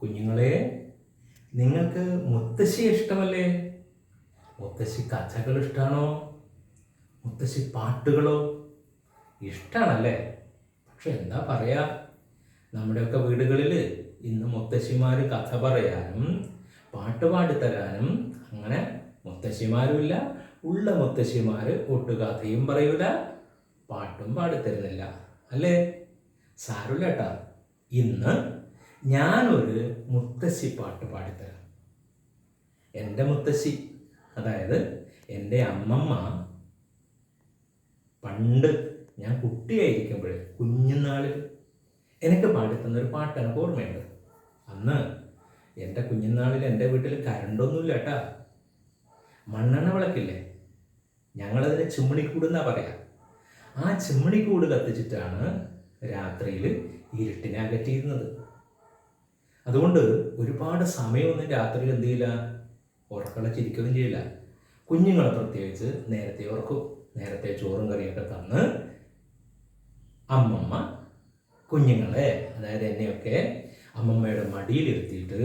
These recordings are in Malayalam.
കുഞ്ഞുങ്ങളെ നിങ്ങൾക്ക് മുത്തശ്ശി ഇഷ്ടമല്ലേ? മുത്തശ്ശി കഥകൾ ഇഷ്ടമാണോ മുത്തശ്ശി പാട്ടുകളോ? ഇഷ്ടമാണല്ലേ പക്ഷെ എന്താ പറയാ? നമ്മുടെയൊക്കെ വീടുകളിൽ ഇന്ന് മുത്തശ്ശിമാർ കഥ പറയാനും പാട്ട് പാടിത്തരാനും അങ്ങനെ മുത്തശ്ശിമാരുമില്ല. ഉള്ള മുത്തശ്ശിമാർ ഒട്ടുകഥയും പറയൂല പാട്ടും പാടിത്തരുന്നില്ല. അല്ലേ? സാരമില്ല കേട്ടാ. ഇന്ന് ഞാനൊരു മുത്തശ്ശി പാട്ട് പാടിത്തരാം. എന്റെ മുത്തശ്ശി അതായത് എന്റെ അമ്മമ്മ പണ്ട് ഞാൻ കുട്ടിയായിരിക്കുമ്പോൾ കുഞ്ഞുനാളിൽ എനിക്ക് പാടിത്തന്ന ഒരു പാട്ട് എനിക്ക് ഓർമ്മയുണ്ട്. അന്ന് എന്റെ കുഞ്ഞുനാളിൽ എന്റെ വീട്ടിൽ കരണ്ടൊന്നുമില്ല കേട്ടാ. മണ്ണെണ്ണ വിളക്കില്ലേ? ഞങ്ങളതിനെ ചുമ്മണിക്കൂട് എന്നാ പറയാ. ആ ചുമ്മണിക്കൂട് കത്തിച്ചിട്ടാണ് രാത്രിയിൽ ഇരുട്ടിനെ അകറ്റിയിരുന്നത്. അതുകൊണ്ട് ഒരുപാട് സമയമൊന്നും രാത്രിയിൽ എന്ത് ചെയ്യില്ല? ഉറക്കളച്ചിരിക്കുകയും ചെയ്യില്ല. കുഞ്ഞുങ്ങളെ പ്രത്യേകിച്ച് നേരത്തെ ഉറക്കും നേരത്തെ ചോറും കറിയൊക്കെ തന്ന് അമ്മമ്മ കുഞ്ഞുങ്ങളെ അതായത് എന്നെയൊക്കെ അമ്മമ്മയുടെ മടിയിലിരുത്തിയിട്ട്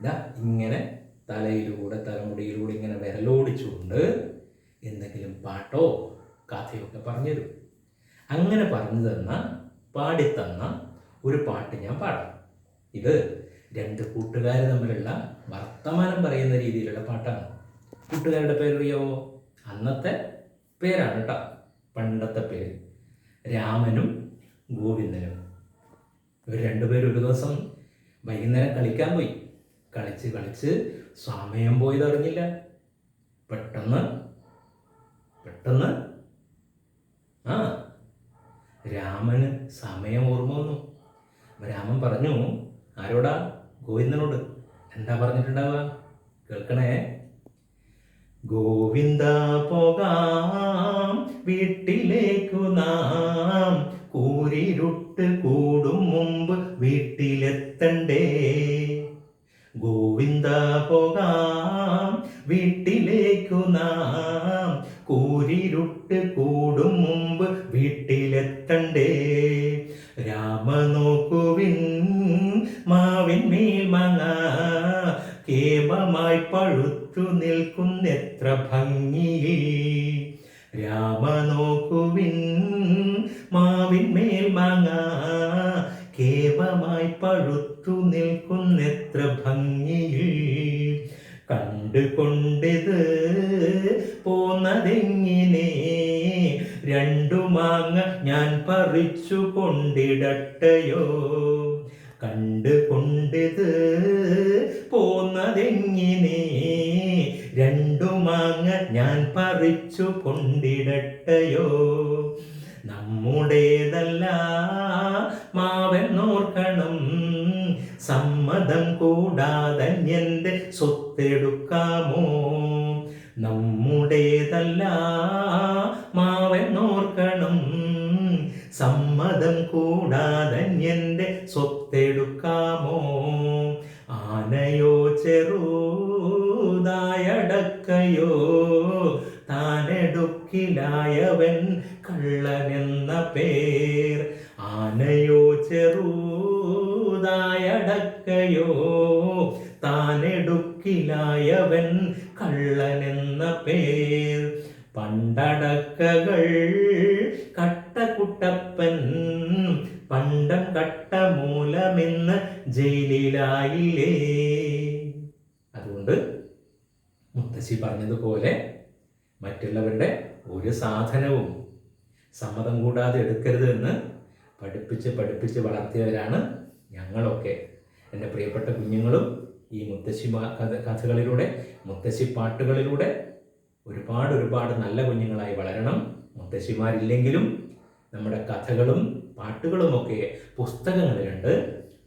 ഇതാ ഇങ്ങനെ തലയിലൂടെ തലമുടിയിലൂടെ ഇങ്ങനെ വിരലോടിച്ചുകൊണ്ട് എന്തെങ്കിലും പാട്ടോ കഥയൊക്കെ പറഞ്ഞുതരും. അങ്ങനെ പറഞ്ഞു തന്ന പാടിത്തന്ന ഒരു പാട്ട് ഞാൻ പാടാം. ഇത് രണ്ട് കൂട്ടുകാർ തമ്മിലുള്ള വർത്തമാനം പറയുന്ന രീതിയിലുള്ള പാട്ടാണ്. കൂട്ടുകാരുടെ പേരറിയാവോ അന്നത്തെ പേരാണ് കേട്ടോ പണ്ടത്തെ പേര്. രാമനും ഗോവിന്ദനും. ഇവർ രണ്ടുപേരും ഒരു ദിവസം വൈകുന്നേരം കളിക്കാൻ പോയി. കളിച്ച് കളിച്ച് സമയം പോയതറിഞ്ഞില്ല പെട്ടെന്ന് പെട്ടെന്ന് ആ രാമന് സമയം ഓർമ്മ വന്നു. രാമൻ പറഞ്ഞു ആരോടാ? ഗോവിന്ദനോട്. എന്താ പറഞ്ഞിട്ടുണ്ടാവുക? കേൾക്കണേ? ഗോവിന്ദ പോകാം വീട്ടിലേക്കു നാം. കൂരിരുട്ട് കൂടും മുമ്പ് വീട്ടിലെത്തണ്ടേ? ഗോവിന്ദ പോകാം വീട്ടിലേക്കു നാം. കൂരിരുട്ട് കൂടും മുമ്പ് വീട്ടിലെത്തണ്ടേ? രാമ നോക്കുവിൻ മാവിൻ മേൽ മങ്ങ. കേമമായി പഴുത്തു നിൽക്കുന്നെത്ര ഭംഗിയിൽ. രാമ നോക്കുവിൻ മാവിൻ മേൽ മാങ്ങ. കേമമായി പഴുത്തു നിൽക്കുന്നെത്ര ഭംഗിയിൽ. കണ്ടുകൊണ്ടിത് പോന്നതെങ്ങിനെ? രണ്ടു മാങ്ങ ഞാൻ പറിച്ചു കൊണ്ടിടട്ടയോ കണ്ടുകൊണ്ടിത് പോന്നതെങ്ങിനെ? രണ്ടു മാങ്ങ ഞാൻ പറിച്ചു കൊണ്ടിടട്ടയോ? നമ്മുടേതല്ല മാവെന്നോർക്കണം. സമ്മതം കൂടാതെ എന്റെ സ്വത്തെടുക്കാമോ? നമ്മുടേതല്ല മാവെന്നോർക്കണം സമ്മതം കൂടാതെ എന്റെ സ്വത്തെടുക്കാമോ? ആനയോ ചെറുതായടക്കയോ? താനെടുക്കിലായവൻ കള്ളനെന്ന പേർ. ആനയോ ചെറുതായടക്കയോ? താനെടുക്കിലായവൻ കള്ളനെന്ന പേർ. പണ്ടടക്കകൾ കട്ടക്കുട്ടപ്പൻ പണ്ടം കട്ട മൂലമെന്ന് ജയിലിലായില്ലേ? അതുകൊണ്ട് മുത്തശ്ശി പറഞ്ഞതുപോലെ മറ്റുള്ളവരുടെ ഒരു സാധനവും സമ്മതം കൂടാതെ എടുക്കരുത് എന്ന് പഠിപ്പിച്ച് പഠിപ്പിച്ച് വളർത്തിയവരാണ് ഞങ്ങളൊക്കെ. എന്റെ പ്രിയപ്പെട്ട കുഞ്ഞുങ്ങളും ഈ മുത്തശ്ശി കഥകളിലൂടെ മുത്തശ്ശി പാട്ടുകളിലൂടെ ഒരുപാട് ഒരുപാട് നല്ല കുഞ്ഞുങ്ങളായി വളരണം. മുത്തശ്ശിമാരില്ലെങ്കിലും നമ്മുടെ കഥകളും പാട്ടുകളുമൊക്കെ പുസ്തകങ്ങളിലുണ്ട്.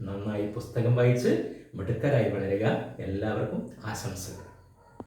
നന്നായി പുസ്തകം വായിച്ച് മിടുക്കരായി വളരുക. എല്ലാവർക്കും ആശംസകൾ.